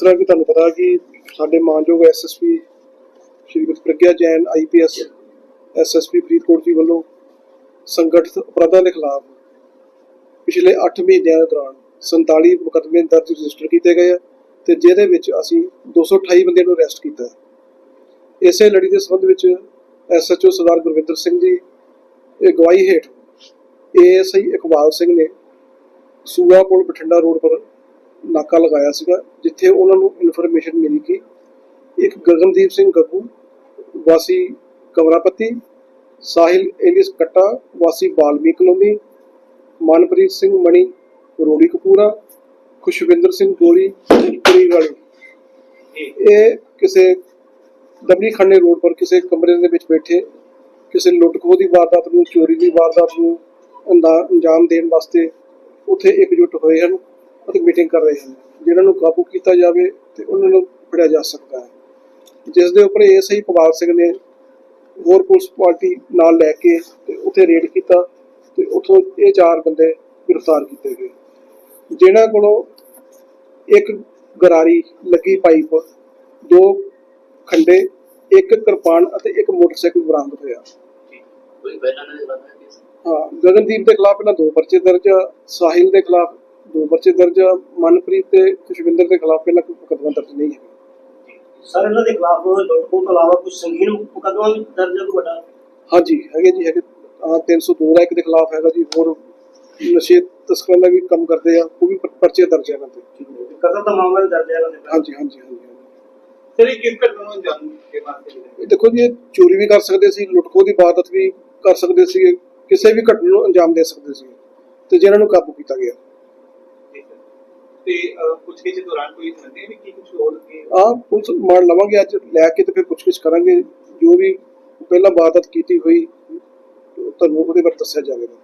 ਤਰ੍ਹਾਂ ਕਿ ਤੁਹਾਨੂੰ ਪਤਾ ਕਿ ਸਾਡੇ ਮਾਨਯੋਗ SSP Shrimati Pragya Jain IPS SSP Faridkot ji ਵੱਲੋਂ ਸੰਗਠਿਤ ਅਪਰਾਧਾਂ ਦੇ ਖਿਲਾਫ ਪਿਛਲੇ 8 ਮਹੀਨਿਆਂ ਦੇ ਦੌਰਾਨ 47 ਮੁਕੱਦਮੇ ਦਰਜ ਰਜਿਸਟਰ ਕੀਤੇ ਗਏ ਆ ਤੇ ਜਿਹਦੇ ਵਿੱਚ ਅਸੀਂ 228 ਬੰਦਿਆਂ ਨੂੰ ਅਰੈਸਟ ਕੀਤਾ ਇਸੇ ਲੜੀ ਦੇ ਸੰਬੰਧ ਵਿੱਚ ਐਸਐਚਓ ਸਰਦਾਰ ਗੁਰਵਿੰਦਰ ਸਿੰਘ ਜੀ, ਇਹ ਗਵਾਹੀ ਹੇਠ ਏਐਸਆਈ ਇਕਬਾਲ ਸਿੰਘ ਨੇ ਸੂਆ ਕੋਲ ਬਠਿੰਡਾ ਰੋਡ ਪਰ ਨਾਕਾ ਲਗਾਇਆ ਸੀਗਾ, ਜਿੱਥੇ ਉਹਨਾਂ ਨੂੰ ਇਨਫੋਰਮੇਸ਼ਨ ਮਿਲੀ ਕਿ ਇੱਕ ਗਗਨਦੀਪ ਸਿੰਘ ਗੱਗੂ, ਵਾਸੀ ਕਮਰਾਪਤੀ, ਸਾਹਿਲ ਏਲੀਸ ਕੱਟਾ, ਵਾਸੀ ਬਾਲਮੀ ਕਲੋਨੀ, ਮਨਪ੍ਰੀਤ ਸਿੰਘ ਮਣੀ, ਰੋੜੀ ਕਪੂਰਾ, ਖੁਸ਼ਵਿੰਦਰ ਸਿੰਘ ਗੋਲੀ ਪੁਰੀ ਵਾਲੀ ਇਹ ਕਿਸੇ ਦਮਨੀ ਖੰਨੇ ਰੋਡ ਪਰ ਕਿਸੇ ਕਮਰੇ ਦੇ ਵਿੱਚ ਬੈਠੇ, ਕਿਸੇ ਲੁੱਟ ਖੋਹ ਦੀ ਵਾਰਦਾਤ ਨੂੰ, ਚੋਰੀ ਦੀ ਵਾਰਦਾਤ ਨੂੰ ਅੰਦਾ- ਅੰਜਾਮ ਦੇਣ ਵਾਸਤੇ ਉੱਥੇ ਇਕਜੁੱਟ ਹੋਏ ਹਨ। ਅਤੇ ਮੀਟਿੰਗ ਕਰ ਰਹੇ ਹਨ ਜਿਨ੍ਹਾਂ ਨੂੰ ਕਾਬੂ ਕੀਤਾ ਜਾਵੇ ਤੇ ਉਹਨਾਂ ਨੂੰ ਫੜਿਆ ਜਾ ਸਕਦਾ ਹੈ। ਜਿਸ ਦੇ ਉੱਪਰ ਏਐਸਆਈ ਪਵਾਲ ਸਿੰਘ ਨੇ ਹੋਰ ਪੁਲਿਸ ਪਾਰਟੀ ਨਾਲ ਲੈ ਕੇ ਤੇ ਉੱਥੇ ਰੇਡ ਕੀਤਾ ਤੇ ਉੱਥੋਂ ਇਹ ਚਾਰ ਬੰਦੇ ਗ੍ਰਿਫਤਾਰ ਕੀਤੇ ਗਏ। ਜਿਨ੍ਹਾਂ ਕੋਲੋਂ ਇੱਕ ਗਰਾਰੀ ਲੱਗੀ ਪਾਈਪ ਦੋ ਖੰਡੇ ਇੱਕ ਕਿਰਪਾਨ ਅਤੇ ਇੱਕ ਮੋਟਰਸਾਈਕਲ ਬਰਾਮਦ ਹੋਇਆ। ਕੋਈ ਨਾ ਹਾਂ? ਗਗਨਦੀਪ ਦੇ ਖਿਲਾਫ ਪਹਿਲਾਂ ਦੋ ਪਰਚੇ ਦਰਜ ਸਾਹਿਲ ਦੇ ਖਿਲਾਫ ਦੋ ਪਰਚੇ ਦਰਜ ਮਨਪ੍ਰੀਤ ਤੇ ਖੁਸ਼ਵਿੰਦਰ ਦੇ ਖਿਲਾਫ ਪਹਿਲਾਂ ਕੋਈ ਮੁਕੱਦਮਾ ਦਰਜ ਨਹੀਂ ਹੈ ਸਰ ਇਹਨਾਂ ਦੇ ਖਿਲਾਫ ਲੁੱਟਖੋਹ ਤੋਂ ਇਲਾਵਾ ਕੁਝ ਸੰਗੀਨ ਮੁਕੱਦਮਾ ਵੀ ਦਰਜ ਹੈ ਕੋਈ ਵੱਡਾ? ਹਾਂਜੀ ਹੈਗੇ ਜੀ ਹੈਗੇ। ਆ 302 ਦਾ ਇੱਕ ਦੇ ਖਿਲਾਫ ਹੈਗਾ ਜੀ ਹੋਰ ਨਸ਼ੇ ਤਸਕਰਾਂ ਦਾ ਵੀ ਕੰਮ ਕਰਦੇ ਆ ਉਹ ਵੀ ਪਰ- ਪਰਚੇ ਦਰਜ ਹੈ ਇਹਨਾਂ ਤੇ ਕਤਲ ਦਾ ਮਾਮਲਾ ਦਰਜ ਹੈ ਇਹਨਾਂ ਦੇ। ਹਾਂਜੀ ਹਾਂਜੀ ਹਾਂਜੀ। ਸਰ ਇਹ ਕਿਸ ਘਟਨਾ ਨੂੰ ਅੰਜਾਮ ਦੇ ਵਾਸਤੇ ਇਹ ਦੇਖੋ ਜੀ ਇਹ ਚੋਰੀ ਵੀ ਕਰ ਸਕਦੇ ਸੀ ਲੁੱਟਖੋ ਦੀ ਵਾਰਦਾਤ ਵੀ ਕਰ ਸਕਦੇ ਸੀ ਕਿਸੇ ਵੀ ਘਟਨਾ ਨੂੰ ਅੰਜਾਮ ਦੇ ਸਕਦੇ ਸੀ। ਤੇ ਜਿਨ੍ਹਾਂ ਨੂੰ ਕਾਬੂ ਕੀਤਾ ਗਿਆ। ਤੇ ਕੁਝ ਦੌਰਾਨ ਕੋਈ ਸਮਝਦੇ ਵੀ ਕੀ ਕੁਝ ਹੋਰ ਕੀ ਆ, ਪੁਲਿਸ ਮਾਰ ਲਵਾਂਗੇ ਅੱਜ, ਲੈ ਕੇ ਤੇ ਫਿਰ ਪੁੱਛਗਿੱਛ ਕਰਾਂਗੇ। ਜੋ ਵੀ ਪਹਿਲਾਂ ਵਾਰਦਾਤ ਕੀਤੀ ਹੋਈ, ਤੁਹਾਨੂੰ ਉਹਦੇ ਬਾਰੇ ਦੱਸਿਆ ਜਾਵੇਗਾ।